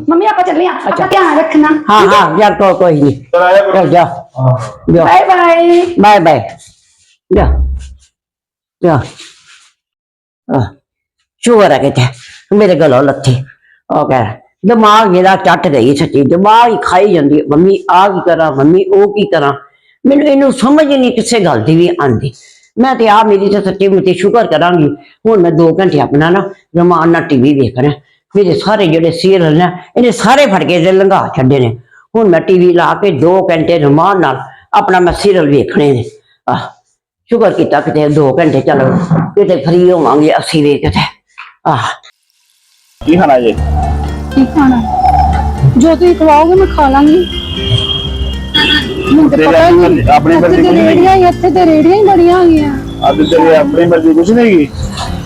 ਮੰਮੀ ਆਪਾਂ ਚੱਲੇ ਆ। ਆਪਾਂ ਧਿਆਨ ਰੱਖਣਾ। ਹਾਂ ਹਾਂ। ਯਾਰ ਕੋ ਕੋਈ ਨਹੀਂ। ਚਲ ਆਇਆ ਚੱਲ ਜਾ। ਜਾ। ਬਾਏ ਬਾਏ ਬਾਏ ਬਾਏ ਜਾ। ਜਾ। ਸ਼ੁਕਰ ਹੈ ਕਿਤੇ ਮੇਰੇ ਗਲੋਂ ਲੱਥੀ। ਉਹ ਕਹਿ, ਦਿਮਾਗ ਇਹਦਾ ਚੱਟ ਗਈ ਸੱਚੀ, ਦਿਮਾਗ ਹੀ ਖਾਈ ਜਾਂਦੀ ਮੰਮੀ ਆ ਕੀ ਕਰਾਂ? ਮੰਮੀ, ਉਹ ਕੀ ਕਰਾਂ? ਮੈਨੂੰ ਇਹਨੂੰ ਸਮਝ ਹੀ ਨਹੀਂ ਕਿਸੇ ਗੱਲ ਦੀ ਵੀ ਆਂਦੀ ਮੈਂ ਤੇ ਆ ਮੇਰੀ ਤਾਂ ਸੱਚੀ ਮੁੱਤੀ ਸ਼ੁਕਰ ਕਰਾਂਗੀ। ਹੁਣ ਮੈਂ 2 ਘੰਟੇ ਆਪਣਾ ਨਾ ਰਮਾਨ ਨਾਲ ਟੀਵੀ ਵੇਖਣਾ ਮੇਰੇ ਸਾਰੇ ਜਿਹੜੇ ਸੀਰੀਅਲ ਨੇ, ਇਹਨੇ ਸਾਰੇ ਫੜ ਕੇ ਦੇ ਲੰਘਾ ਛੱਡੇ ਨੇ। ਹੁਣ ਮੈਂ ਟੀਵੀ ਲਾ ਕੇ 2 ਘੰਟੇ ਰਮਾਨ ਨਾਲ ਆਪਣਾ ਮੈਂ ਸੀਰੀਅਲ ਵੇਖਣੇ ਨੇ। ਆ ਸ਼ੁਕਰ ਕੀਤਾ ਕਿਤੇ 2 ਘੰਟੇ, ਚਲੋ ਕਿਤੇ ਫਰੀ ਹੋਵਾਂਗੇ ਅਸੀਂ ਵੇਖ ਕਿਤੇ। ਆਹ। ਕੀ ਖਾਣਾ ਜੇ? ਕੀ ਖਾਣਾ? ਜੋ ਤੁਸੀਂ ਖਵਾਓਗੇ ਮੈਂ ਖਾ ਲਾਂਗੀ। ਮੈਨੂੰ ਤਾਂ ਤੇਰੇ ਪਤਾ ਹੀ ਨਹੀਂ। ਆਪਣੀ ਮਰਜ਼ੀ ਇੱਥੇ ਤੇ ਕੁਝ ਨਹੀਂ। ਰੇੜੀਆਂ ਹੀ ਇੱਥੇ ਤੇ ਰੇੜੀਆਂ ਹੀ ਬੜੀਆਂ ਹੈਗੀਆਂ ਅੱਜ ਤੇਰੀ ਆਪਣੀ ਮਰਜ਼ੀ ਕੁਛ ਨਹੀਂ ਹੈਗੀ?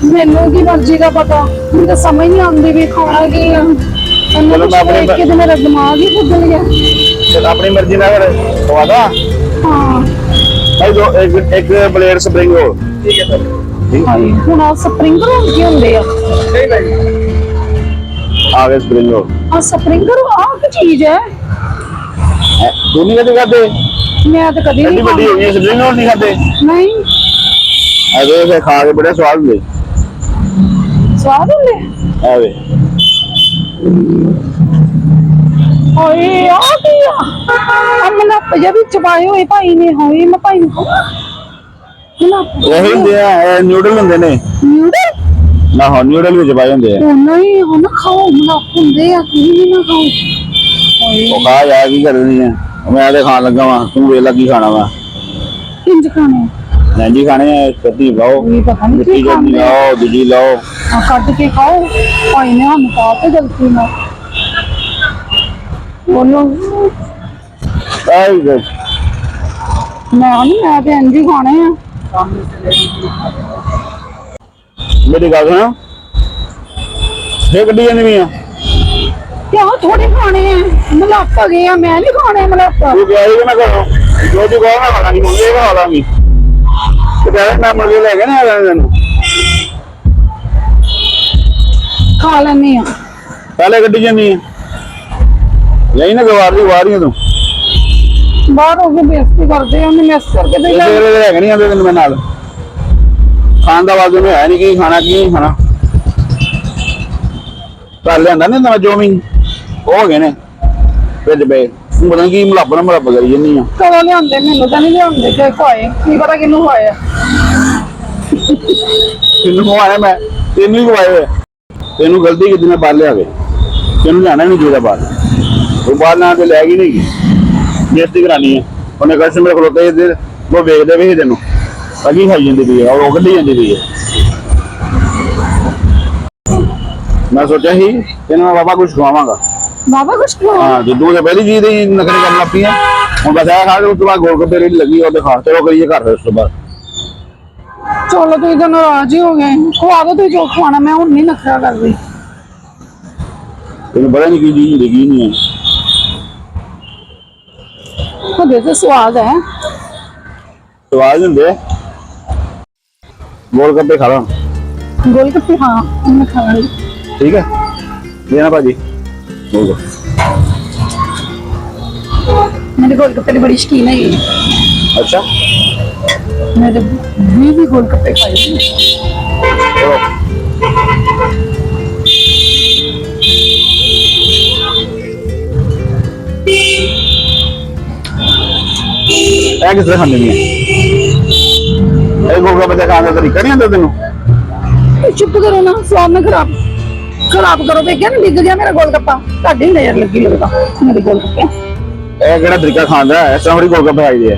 ਮੈਨੂੰ ਕੀ ਮਰਜ਼ੀ ਦਾ ਪਤਾ। ਮੈਨੂੰ ਤਾਂ ਸਮਝ ਨਹੀਂ ਆਉਂਦੀ ਵੀ ਖਾਣਾ ਕੀ ਆ। ਚਲੋ ਮੈਂ ਆਪਣੀ ਮੈਂ ਕੇ ਤੇ ਮੇਰਾ ਦਿਮਾਗ ਹੀ ਬਦਲ ਗਿਆ। ਚਲ ਆਪਣੀ ਮਰਜ਼ੀ ਨਾਲ ਖਵਾਦਾ ਹਾਂ। ਭਾਈ ਜੋ ਇੱਕ ਇੱਕ ਪਲੇਟ ਸਪਰਿੰਗ ਰੋਲ। ਠੀਕ ਹੈ ਸਰ। ਠੀਕ ਹਾਏ ਹੁਣ ਆ ਸਪਰਿੰਗ ਰੋਲ ਕੀ ਹੁੰਦੇ ਆ। ਆ ਗਏ ਸਪਰਿੰਗ ਰੋਲ ਆ ਸਪਰਿੰਗ ਰੋਲ ਆ ਕੀ ਚੀਜ਼ ਹੈ? ਤੂੰ ਨਹੀਂ ਕਦੇ ਖਾਦੇ ਮੈਂ ਤਾਂ ਕਦੀ ਐਡੀ ਨਹੀਂ ਵੱਡੀ ਹੋ ਖਾਧੀ। ਗਈ ਸਪਰਿੰਗ ਰੋਲ ਨਹੀਂ ਖਾਦੇ ਨਹੀਂ। ਅਗੇ ਫੇ ਖਾ ਕੇ ਬੜਾ ਸਵਾਦ ਹੁੰਦੇ। ਸਵਾਦ ਹੁੰਦੇ? ਆਵੇ ਹਾਏ ਆ ਕੀ ਆ? ਆ ਮਨਾ ਪਜਾ ਵੀ ਚਬਾਏ ਹੋਏ ਭਾਈ ਨੇ ਹੋਏ ਮੈਂ ਭਾਈ ਨੂੰ ਮਨਾ ਇਹ ਹੁੰਦੇ ਆ ਨਿਊਡਲ ਹੁੰਦੇ ਨੇ। ਨਿਊਡਲ ਨਾ ਹਾਂ ਨਿਊਡਲ ਵਿੱਚ ਪਾਏ ਹੁੰਦੇ ਆ। ਉਹ ਨਹੀਂ ਹੁਣ ਖਾਓ ਮਨਾ ਹੁੰਦੇ ਆ ਤੁਸੀਂ ਵੀ ਨਾ ਖਾਓ। ਉਹ ਖਾ ਜਾ ਕੀ ਕਰਨੀ ਆ? ਮੈਂ ਤੇ ਖਾਣ ਲੱਗਾ ਵਾਂ ਤੂੰ ਵੇਲਾ ਕੀ ਖਾਣਾ ਵਾ। ਕਿੰਜ ਖਾਣੇ? ਲੈਂਜੀ ਖਾਣੇ ਆ ਕੱਤੀ ਲਾਓ ਨਹੀਂ ਮਿੱਟੀ ਕੀ ਜਲਦੀ ਲਾਓ ਦੂਜੀ ਲਾਓ। ਆ ਕੱਢ ਕੇ ਖਾਓ ਭਾਈ ਨੇ ਸਾਨੂੰ ਪਾ ਤੇ ਗਲਤੀ ਨਾਲ। ਉਹਨੂੰ ਆਈ ਮੈਂ ਨਹੀਂ ਮੈਂ ਤੇ ਇੰਜ ਹੀ ਖਾਣੇ ਆ। ਮੇਰੀ ਗੱਲ ਸੁਣ ਫੇਰ ਗੱਡੀ ਜਾਂਦੀ ਵੀ ਆ ਆ ਥੋੜੇ ਖਾਣੇ ਆ। ਮਲਾਪਾ ਗਏ ਆ ਮੈਂ ਨਹੀਂ ਖਾਣੇ ਮਲਾਪਾ। ਤੂੰ ਕਿਹਾ ਕਿ ਮੈਂ ਘਰੋਂ। ਜੋ ਤੂੰ ਕਹੋ ਮੈਂ ਖਾਣਾ ਨਹੀਂ ਮੁੰਡੇ ਖਾ ਲਾਂਗੀ। ਤੇ ਕਹਿੰਦਾ ਮੈਂ ਮੁਰਗੇ ਲੈ ਕੇ ਨਾ ਆ ਤੈਨੂੰ। ਖਾ ਲੈਣੇ ਆ। ਪਹਿਲੇ ਗੱਡੀ ਜਾਂਦੀ ਆ। ਯਹੀ ਨਾ ਗਵਾਰ ਦੀ ਵਾਰ ਹੀ ਤੂੰ। ਬਾਹਰ ਹੋ ਕੇ ਬੇਇੱਜ਼ਤੀ ਕਰਦੇ ਆ ਉਹਨੇ ਮਿਸ ਕਰਕੇ ਤੇ ਇਹ ਲੈ- ਤੇਰੇ ਲੈ ਕੇ ਨਹੀਂ ਆਉਂਦੇ ਤੈਨੂੰ ਮੈਂ ਨਾਲ। ਖਾਣ ਦਾ ਵਾਜੋ ਨਹੀਂ ਹੈ ਨਹੀਂ ਕੀ ਖਾਣਾ ਕੀ ਖਾਣਾ। ਕਰ ਲਿਆਂਦਾ ਨੇ ਨਵਾਂ ਜੋ ਵੀ ਉਹ ਹੋ ਗਏ ਨੇ। ਵਿੱਚ ਬੇ ਪਤਾ ਨੀ ਕੀ ਮਲੱਬ ਨਾ ਮਲੱਬ ਕਰੀ ਜੰਨੀ ਆ। ਕਦੋਂ ਲਿਆਉਂਦੇ ਮੈਨੂੰ ਤਾਂ ਨਹੀਂ ਲਿਆਉਂਦੇ ਕਿ ਖਵਾਏ। ਕੀ ਪਤਾ ਕਿਹਨੂੰ ਖਵਾਇਆ। ਤੈਨੂੰ ਖਵਾਇਆ ਮੈਂ? ਤੈਨੂੰ ਹੀ ਹੋਏ। ਤੈਨੂੰ ਗਲਤੀ ਮੈਂ ਬਾਹਰ ਲਿਆ ਤੈਨੂੰ ਜਾਣਾ ਨਹੀਂ ਚਾਹੀਦਾ ਬਾਹਰ। ਉਹ ਬਾਹਰ ਨਾ ਤੇ ਲੈ ਗਈ ਨਹੀਂ ਬੇਇੱਜ਼ਤੀ ਕਰਾਣੀ ਹੈ ਉਹਨੇ ਕਸਟਮਰ ਖਲੋਤੇ ਦੇ ਉਹ ਵੇਖਦੇ ਵੀ ਤੈਨੂੰ। ਅਗੀ ਖਾਈ ਜਾਂਦੀ ਪਈ ਹੈ ਔਰ ਉਹ ਕੱਢੀ ਜਾਂਦੀ ਪਈ ਹੈ ਮੈਂ ਸੋਚਿਆ ਸੀ ਤੈਨੂੰ ਮੈਂ ਬਾਬਾ ਕੁਝ ਖਵਾਵਾਂਗਾ। ਬਾਬਾ ਕੁਛ ਖਵਾਓ? ਹਾਂ ਜਿੱਦੂ ਤੇ ਪਹਿਲੀ ਚੀਜ਼ ਦੀ ਨਖਰੇ ਕਰਨ ਲੱਗ ਪਈ ਹੈ ਹੁਣ ਬਸ ਇਹ ਖਾ ਕੇ ਉਸ ਤੋਂ ਬਾਅਦ ਗੋਲ ਗੱਪੇ ਰੇੜੀ ਲੱਗੀ ਉਹ ਦਿਖਾ ਚਲੋ ਕਰੀਏ ਘਰ ਉਸ ਤੋਂ ਬਾਅਦ। ਚਲੋ ਤੁਸੀਂ ਤਾਂ ਨਾਰਾਜ਼ ਹੀ ਹੋ ਗਏ। ਖਵਾ ਦੋ ਤੁਸੀਂ ਜੋ ਖਵਾਣਾ ਮੈਂ ਹੁਣ ਨਹੀਂ ਨਖਰਾ ਕਰਦੀ। ਤੈਨੂੰ ਪਤਾ ਨਹੀਂ ਕੀ ਚੀਜ਼ ਹੁੰਦੀ ਕੀ ਨਹੀਂ ਹੈ ਉਹਦੇ ਤੇ ਸਵਾਦ ਹੈ। ਸਵਾਦ ਹੁੰਦੇ ਆ। ਗੋਲ ਗੱਪੇ ਖਾ ਲਾਂ। ਗੋਲ ਗੱਪੇ ਹਾਂ ਉਹ ਮੈਂ ਖਾ ਲਈ। ਠੀਕ ਹੈ। ਦੇਣਾ ਭਾਜੀ। ਗੋਲ ਗੱਪੇ ਮੇਰੇ ਗੋਲ ਗੱਪੇ ਦੀ ਬੜੀ ਸ਼ਕੀਨ ਹੈਗੀ। ਅੱਛਾ। ਮੇਰੇ ਵੀ ਵੀ ਗੋਲ ਇਹ ਕਿਸ ਤਰ੍ਹਾਂ ਖਾਂਦੇ ਨੇ ਇਹ ਗੋਲ ਗੱਪੇ ਖਾਣ ਦਾ ਤਰੀਕਾ ਨਹੀਂ ਆਉਂਦਾ ਤੈਨੂੰ? ਚੁੱਪ ਕਰੋ ਨਾ ਸਵਾਦ ਨਾ ਖਰਾਬ। ਖਰਾਬ ਕਰੋ ਵੇਖਿਆ ਨਾ ਡਿੱਗ ਗਿਆ ਮੇਰਾ ਗੋਲ ਗੱਪਾ ਤੁਹਾਡੀ ਨਜ਼ਰ ਲੱਗੀ ਲੱਗਦਾ ਮੇਰੇ ਗੋਲ ਗੱਪੇ ਇਹ ਕਿਹੜਾ ਤਰੀਕਾ ਖਾਣ ਦਾ ਹੈ? ਇਸ ਤਰ੍ਹਾਂ ਥੋੜੀ ਗੋਲ ਗੱਪੇ ਖਾਈਦੇ ਆ।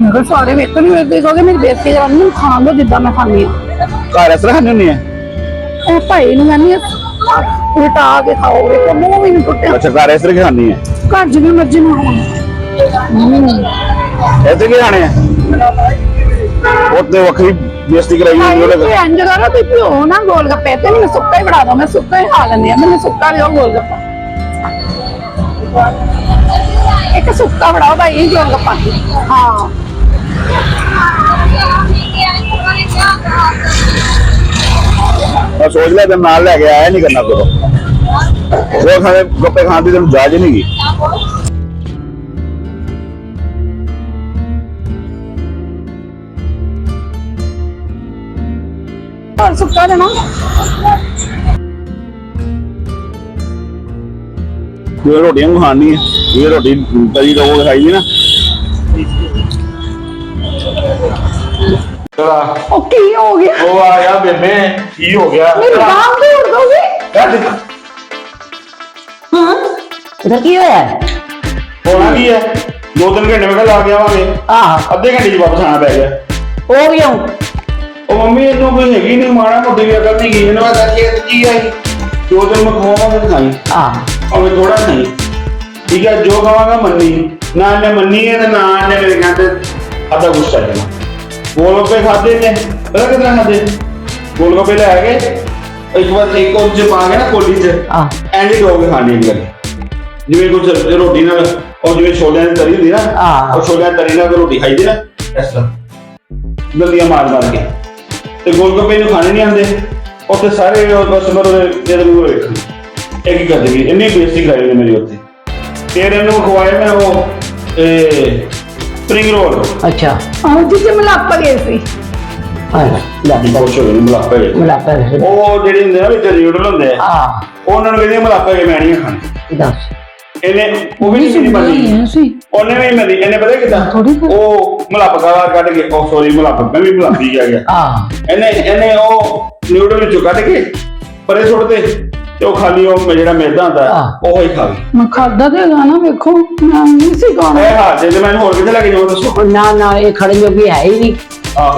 ਮੈਂ ਕਿਹਾ ਸਾਰੇ ਵੇਖਣ ਨੂੰ ਵੇਖਦੇ ਕਹੋਗੇ ਮੇਰੀ ਬੇਇੱਜ਼ਤੀ ਕਰਾਂ ਮੈਨੂੰ ਖਾਣ ਦੋ ਜਿੱਦਾਂ ਮੈਂ ਖਾਂਦੀ ਆ ਘਰ ਇਸ ਤਰ੍ਹਾਂ ਖਾਂਦੇ ਹੁੰਦੇ ਆ? ਇਹ ਭਾਈ ਨੂੰ ਕਹਿੰਦੀ ਆ ਉਲਟਾ ਕੇ ਖਾਓ ਵੇਖੋ ਮੂੰਹ ਵੀ ਨਹੀਂ ਟੁੱਟਿਆ। ਅੱਛਾ ਘਰ ਇਸ ਤਰ੍ਹਾਂ ਖਾਂਦੀ ਆ। ਘਰ ਜਿਵੇਂ ਮਰਜ਼ੀ ਨਾ ਹੋਣ ਇੱਥੇ ਕੀ ਖਾਣੇ ਆ? ਉੱਤੇ ਵੱਖਰੀ ਬੇਇੱਜ਼ਤੀ ਕਰਾਈ ਜਾਂਦੀ ਉਹਦੇ ਤੁਸੀਂ ਇੰਜ ਕਰੋ ਤੁਸੀਂ ਭਿਓ ਨਾ ਗੋਲ ਗੱਪੇ ਤੇ ਮੈਨੂੰ ਸੁੱਕਾ ਹੀ ਬਣਾ ਦਿਓ ਮੈਂ ਸੁੱਕਾ ਹੀ ਖਾ ਲੈਂਦੀ ਆ ਮੈਨੂੰ ਸੁੱਕਾ ਲਿਓ ਗੋਲ ਗੱਪਾ ਇੱਕ ਸੁੱਕਾ ਬਣਾਓ ਭਾਈ ਗੋਲ ਗੱਪਾ ਹਾਂ। ਮੈਂ ਸੋਚ ਲਿਆ ਤੇ ਨਾਲ ਲੈ ਕੇ ਆਇਆ ਨਹੀਂ ਕਰਨਾ ਕੋਲ ਉਹ ਖਾਣੇ ਗੱਪੇ ਖਾਣ ਦੀ ਤੈਨੂੰ ਜਾਜ ਨਹੀਂ ਗਈ ਘਰ ਸੁੱਕਾ ਦੇਣਾ ਜੇ ਰੋਟੀਆਂ ਨੂੰ ਖਾਣੀ ਹੈ ਇਹ ਰੋਟੀ ਤਰੀ ਰੋ ਖਾਈ ਦੀ ਨਾ ਚਲਾ ਉਹ ਕੀ ਹੋ ਗਿਆ ਉਹ ਆ ਯਾ ਬੇਬੇ ਕੀ ਹੋ ਗਿਆ ਮੇਰੀ ਬਾਹ ਤੋੜ ਦੋਗੇ ਕੱਢ ਹਾਂ ਇਹਦਾ ਕੀ ਹੋਇਆ ਹੋਣਾ ਕੀ ਹੈ ਦੋ ਤਿੰਨ ਘੰਟੇ ਮੈਂ ਕਿਹਾ ਲਾ ਕੇ ਆਵਾਂਗੇ ਆਹ ਅੱਧੇ ਘੰਟੇ 'ਚ ਵਾਪਸ ਆਣਾ ਪੈ ਗਿਆ ਉਹ ਮੰਮੀ ਇਹਨੂੰ ਕੋਈ ਹੈਗੀ ਨਹੀਂ ਮਾੜਾ ਮੋਟੀ ਵੀ ਅਕਲ ਨਹੀਂ ਗਈ ਇਹਨੂੰ ਮੈਂ ਦੱਸ ਕੇ ਆਈ। ਜੋ ਦਿਨ ਮੈਂ ਖਵਾਵਾਂਗਾ ਤੇ ਖਾਈ। ਆਹ। ਔਰ ਥੋੜਾ ਨਹੀਂ ਠੀਕ ਹੈ ਜੋ ਕਹਾਂਗਾ ਮੰਨੀ। ਨਾ ਇਹਨੇ ਮੰਨੀ ਹੈ ਤੇ ਨਾ ਇਹਨੇ ਮੇਰੇ ਕਹਿੰਦੇ ਅੱਧਾ ਕੁਛ ਕਰ ਦੇਣਾ ਗੋਲ ਗੱਪੇ ਖਾਦੇ ਨੇ ਪਤਾ ਕਿਦਾਂ ਖਾਦੇ ਗੋਲ ਗੱਪੇ ਲੈ ਕੇ ਇੱਕ ਵਾਰ ਇੱਕ ਉਹ ਚ ਪਾ ਕੇ ਨਾ ਕੋਲੀ ਚ ਆਹ। ਐਂਡੀ ਕੇ ਖਾਣੀ ਗੱਲ ਜਿਵੇਂ ਕੁਝ ਰੋਟੀ ਨਾਲ ਉਹ ਜਿਵੇਂ ਛੋਲਿਆਂ ਦੀ ਤਰੀ ਹੁੰਦੀ ਨਾ ਹਾਂ। ਉਹ ਛੋਲਿਆਂ ਦੀ ਤਰੀ ਨਾਲ ਕੋਈ ਰੋਟੀ ਖਾਈਦੀ ਨਾ ਇਸ ਤਰ੍ਹਾਂ। ਦੰਦੀਆਂ ਮਾਰ ਮਾਰ ਕੇ। ਤੇ ਗੋਲ ਗੱਪੇ ਨੂੰ ਖਾਣੇ ਨਹੀਂ ਆਉਂਦੇ। ਉੱਥੇ ਸਾਰੇ ਕਸਟਮਰ ਉਹਦੇ ਜਿਹੜੇ ਮੂਹਰੇ ਵੇਖਣ। ਇਹ ਕੀ ਕਰਦੇ ਵੀ ਇੰਨੀ ਬੇਇੱਜ਼ਤੀ ਕਰਾਈ ਨੇ ਮੇਰੀ ਉੱਥੇ। ਫਿਰ ਇਹਨੂੰ ਖਵਾਏ ਮੈਂ ਉਹ ਸਪਰਿੰਗ ਰੋਲ ਅੱਛਾ। ਆਹ ਜਿੱਥੇ ਮਲਾਪਾ ਗਏ ਸੀ। ਆਹ ਲੈ। ਖੁਸ਼ ਹੋ ਗਏ ਮਲਾਪੇ ਗਏ ਮਲਾਪਾ ਉਹ ਜਿਹੜੇ ਹੁੰਦੇ ਆ ਵਿੱਚ ਨਿਊਡਲ ਹੁੰਦੇ ਆ ਉਹਨਾਂ ਨੂੰ ਕਹਿੰਦੇ ਮਲਾਪੇ ਗਏ ਮੈਂ ਨਹੀਂ ਖਾਣੇ। ਦੱਸ। ਇਹਨੇ ਉਹ ਵੀ ਨਹੀਂ ਸੀ ਉਹਨੇ ਵੀ ਮਿਲੀ ਇਹਨੇ ਪਤਾ ਕਿਦਾਂ ਉਹ ਮਲੱਪ ਕੱਢ ਕੇ ਉਹ ਸੋਰੀ ਮਲੱਪ ਮੈਂ ਵੀ ਮਲੱਪੀ ਗਿਆ ਗਿਆ। ਆਹ ਇਹਨੇ ਇਹਨੇ ਉਹ ਨਿਊਡਲ ਵਿੱਚੋਂ ਕੱਢ ਕੇ ਪਰੇ ਸੁੱਟ ਦੇ ਤੇ ਉਹ ਖਾਲੀ ਉਹ ਜਿਹੜਾ ਮੈਦਾ ਹੁੰਦਾ। ਉਹ ਹੀ ਖਾ ਗਈ ਮੈਂ ਖਾਦਾ ਤੇ ਹੈਗਾ ਨਾ ਵੇਖੋ ਮੈਂ ਨਹੀਂ ਸੀ ਖਾਣਾ। ਇਹ ਹਾਲ ਜੇ ਮੈਨੂੰ ਹੋਰ ਕਿੱਥੇ ਲੈ ਕੇ ਜਾਵਾਂ ਦੱਸੋ? ਨਾ ਨਾ ਇਹ ਖੜਨ ਜੋਗੀ ਹੈ ਹੀ ਨਹੀਂ।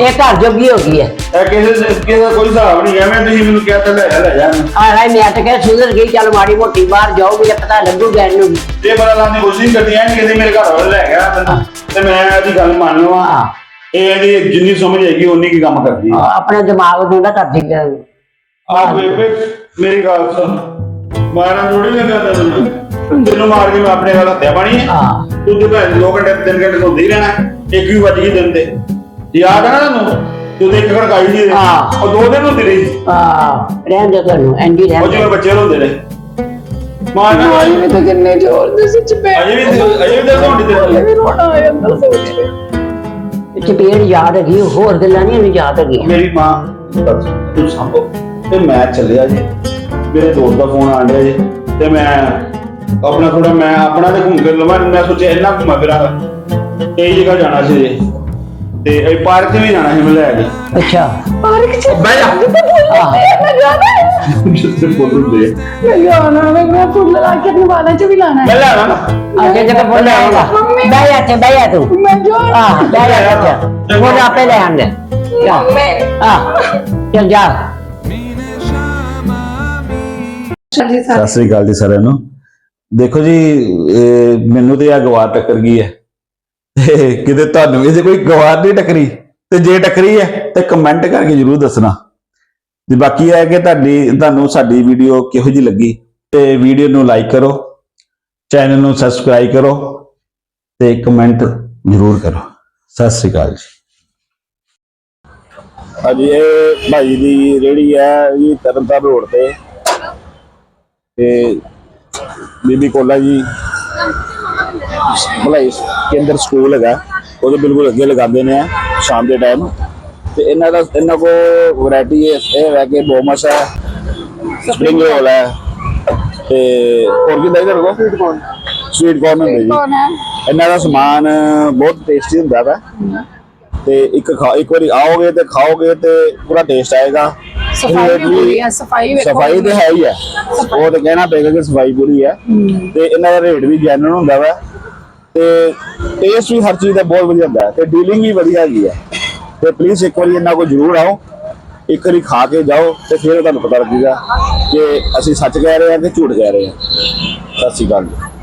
ਇਹ ਘਰ ਜੋਗੀ ਹੋ ਗਈ ਹੈ। ਇਹ ਕਿਸੇ ਕਿਸੇ ਦਾ ਕੋਈ ਹਿਸਾਬ ਨਹੀਂ ਹੈ। ਮੈਂ ਤੁਸੀਂ ਮੈਨੂੰ ਕਿਹਾ ਤਾਂ ਲੈ ਜਾ ਲੈ ਜਾ। ਆ ਰਾਈ ਮੈਂ ਤਾਂ ਕਹਿ ਸੁਧਰ ਗਈ ਚੱਲ ਮਾੜੀ ਮੋਟੀ ਬਾਹਰ ਜਾਊਗੀ ਤਾਂ ਪਤਾ ਲੱਗੂਗਾ ਇਹਨੂੰ ਵੀ। ਤੇ ਬੜਾ ਲਾਂਦੀ ਕੋਸ਼ਿਸ਼ ਕਰਦੀਆਂ ਨੇ ਕਿਤੇ ਮੇਰੇ ਘਰ ਵਾਲੇ ਲੈ ਗਿਆ। ਤੇ ਮੈਂ ਇਹਦੀ ਗੱਲ ਮੰਨ ਲਵਾਂ। ਆਹ ਇਹ ਇਹਦੀ ਜਿੰਨੀ ਸਮਝ ਹੈਗੀ ਉਨੀ ਕੀ ਕੰਮ ਕਰਦੀ ਹੈ ਆਹ, ਆਪਣੇ ਦਿਮਾਗ ਨੂੰ ਨਾ ਕਰਦੀ ਗੱਲ ਆ ਬੇਬੇ ਮੇਰੀ ਗੱਲ ਸੁਣ। ਮਾਰਾਂ ਥੋੜੀ ਲੱਗਾ ਤੈਨੂੰ। ਤੈਨੂੰ ਮਾਰ ਕੇ ਮੈਂ ਆਪਣੇ ਗੱਲ ਹੱਥਿਆ ਪਾਣੀ ਹੈ ਹਾਂ। ਤੂੰ ਤੇ ਭੈਣ ਦੋ ਘੰਟੇ ਤਿੰਨ ਘੰਟੇ ਸੌਂਦੇ ਹੀ ਰਹਿਣਾ। ਇੱਕ ਵੀ ਵੱਜ ਗਈ ਦਿਨ ਤੇ। ਯਾਦ ਆ ਨਾ ਤੁਹਾਨੂੰ ਤੂੰ ਤੇ ਇੱਕ ਖੜਕਾਈ ਸੀ ਇਹਦੇ। ਹਾਂ। ਉਹ ਦੋ ਦਿਨ ਹੁੰਦੀ ਰਹੀ ਆਹ ਰਹਿਣ ਦੇ ਤੁਹਾਨੂੰ ਐਂਡੀ ਉਹ ਰਹਿਣ ਜਿਵੇਂ ਦੇ ਬੱਚੇ ਹੁੰਦੇ ਨੇ ਮਾਰਨਾ ਆਈ ਵੀ ਤਾਂ ਕਿੰਨੇ ਜ਼ੋਰ ਦੇ ਸੀ ਚਪੇੜ ਅਜੇ ਵੀ ਅਜੇ ਵੀ ਦਰਦ ਹੁੰਦੀ ਤੇ ਵੀ ਰੋਣਾ ਆਇਆ ਅੰਦਰ ਸੋਚ ਕੇ ਚਪੇੜ ਯਾਦ ਹੈਗੀ ਹੋਰ ਗੱਲਾਂ ਨਹੀਂ ਇਹਨੂੰ ਯਾਦ ਹੈਗੀ ਮੇਰੀ ਮਾਂ ਬਸ ਤੂੰ ਸੰਭੋ। ਤੇ ਮੈਂ ਚੱਲਿਆ ਜੀ। ਮੇਰੇ ਦੋਸਤ ਦਾ ਫੋਨ ਆ ਰਿਹਾ ਜੀ। ਤੇ ਮੈਂ ਆਪਣਾ ਥੋੜਾ ਮੈਂ ਆਪਣਾ ਤੇ ਘੁੰਮ ਕੇ ਲਵਾਂ ਮੈਂ ਸੋਚਿਆ ਇੰਨਾ ਘੁੰਮਾ ਫਿਰਾਂਗਾ ਕਈ ਜਗ੍ਹਾ ਜਾਣਾ ਸੀ ਜੀ। ਤੇ ਇਹ ਪਾਰਕ 'ਚ ਵੀ ਜਾਣਾ ਸੀ ਮੈਂ ਲੈ ਕੇ। ਅੱਛਾ। ਪਾਰਕ ਚ? ਬਹਿ ਜਾ। ਆਹ। ਮੈਂ ਜਾਣਾ ਹੈ। ਜਿੱਥੇ ਫੁੱਲ ਹੁੰਦੇ ਆ। ਮੈਂ ਜਾਣਾ ਹੈ ਮੈਂ ਫੁੱਲ ਲਾ ਕੇ ਆਪਣੇ ਵਾਲਾਂ ਚ ਵੀ ਲਾਣਾ ਮੈਂ ਹੈ ਲੈ ਆਣਾ ਨਾ। ਅੱਗੇ ਜਗ੍ਹਾ ਬੋਲ ਆਏਗਾ। ਮੰਮੀ। ਬਹਿ ਜਾ ਤੇ ਬਹਿ ਜਾ ਤੂੰ। ਮੈਂ ਜਾਣਾ ਆਹ ਬਹਿ ਜਾ ਬੱਚਾ ਉਹ ਆਪੇ ਲੈ ਆਂਦੇ ਜਾ ਆਹ। ਚੱਲ ਜਾ ਸਤਿ ਸ੍ਰੀ ਅਕਾਲ ਜੀ ਸਾਰਿਆਂ ਨੂੰ। ਦੇਖੋ ਜੀ ਮੈਨੂੰ ਤੇ ਆ ਗਵਾਰ ਟੱਕਰ ਗਈ ਹੈ। ਤੇ ਕਿਤੇ ਤੁਹਾਨੂੰ ਵੀ ਜੇ ਕੋਈ ਗਵਾਰ ਨਹੀਂ ਟੱਕਰੀ ਤੇ ਜੇ ਟੱਕਰੀ ਹੈ ਤੇ ਕਮੈਂਟ ਕਰਕੇ ਜਰੂਰ ਦੱਸਣਾ। ਤੇ ਬਾਕੀ ਹੈ ਕਿ ਤੁਹਾਡੀ ਤੁਹਾਨੂੰ ਸਾਡੀ ਵੀਡੀਓ ਕਿਹੋ ਜੀ ਲੱਗੀ ਤੇ ਵੀਡੀਓ ਨੂੰ ਲਾਈਕ ਕਰੋ ਚੈਨਲ ਨੂੰ ਸਬਸਕ੍ਰਾਈਬ ਕਰੋ ਤੇ ਕਮੈਂਟ ਜਰੂਰ ਕਰੋ। ਸਤਿ ਸ੍ਰੀ ਅਕਾਲ ਜੀ। ਹਾਂਜੀ ਇਹ ਭਾਈ ਦੀ ਰੇੜੀ ਹੈ ਇਹ ਤਰਨਤਾਰਨ ਰੋਡ ਤੇ ਤੇ ਬੀਬੀ ਕੋਲਾ ਜੀ ਭਲਾਈ ਕੇਂਦਰ ਸਕੂਲ ਹੈਗਾ ਉਹਦੇ ਬਿਲਕੁਲ ਅੱਗੇ ਲਗਾਉਂਦੇ ਨੇ ਸ਼ਾਮ ਦੇ ਟਾਈਮ ਤੇ ਇਹਨਾਂ ਦਾ ਇਹਨਾਂ ਕੋ ਵੈਰਾਈਟੀ ਇਹ ਹੈ ਕਿ ਬੋਮਸ ਹੈ ਸਪਰਿੰਗ ਰੋਲ ਹੈ ਤੇ ਹੋਰ ਕੀ ਚਾਹੀਦਾ ਰਕੋ ਸਵੀਟ ਕੌਰਨ ਸਵੀਟ ਕੌਰਨ ਹੁੰਦੇ ਜੀ। ਹੈ। ਇਹਨਾਂ ਦਾ ਸਮਾਨ ਬਹੁਤ ਟੇਸਟੀ ਹੁੰਦਾ ਵਾ। ਤੇ ਇੱਕ ਖਾ ਇੱਕ ਵਾਰੀ ਆਓਗੇ ਤੇ ਖਾਓਗੇ ਤੇ ਪੂਰਾ ਟੇਸਟ ਆਏਗਾ। ਸਫ਼ਾਈ ਵੀ ਪੂਰੀ ਹੈ ਸਫ਼ਾਈ ਵੇਖੋ ਸਫ਼ਾਈ ਤੇ ਹੈ ਹੀ ਹੈ ਉਹ ਤੇ ਕਹਿਣਾ ਪਏਗਾ ਕਿ ਸਫ਼ਾਈ ਪੂਰੀ ਹੈ। ਤੇ ਇਹਨਾਂ ਦਾ ਰੇਟ ਵੀ ਜੈਨੂਨ ਹੁੰਦਾ ਵਾ। ਤੇ ਟੇਸਟ ਵੀ ਹਰ ਚੀਜ਼ ਦਾ ਬਹੁਤ ਵਧੀਆ ਹੁੰਦਾ। ਤੇ ਡੀਲਿੰਗ ਵੀ ਵਧੀਆ ਹੈਗੀ ਹੈ ਤੇ ਪਲੀਜ਼ ਇੱਕ ਵਾਰੀ ਇਹਨਾਂ ਕੋਲ ਜ਼ਰੂਰ ਆਓ। ਇੱਕ ਵਾਰੀ ਖਾ ਕੇ ਜਾਓ ਤੇ ਫਿਰ ਤੁਹਾਨੂੰ ਪਤਾ ਲੱਗੇਗਾ ਕਿ ਅਸੀਂ ਸੱਚ ਕਹਿ ਰਹੇ ਹਾਂ ਕਿ ਝੂਠ ਕਹਿ ਰਹੇ ਹਾਂ ਸਤਿ ਸ਼੍ਰੀ ਅਕਾਲ ਜੀ।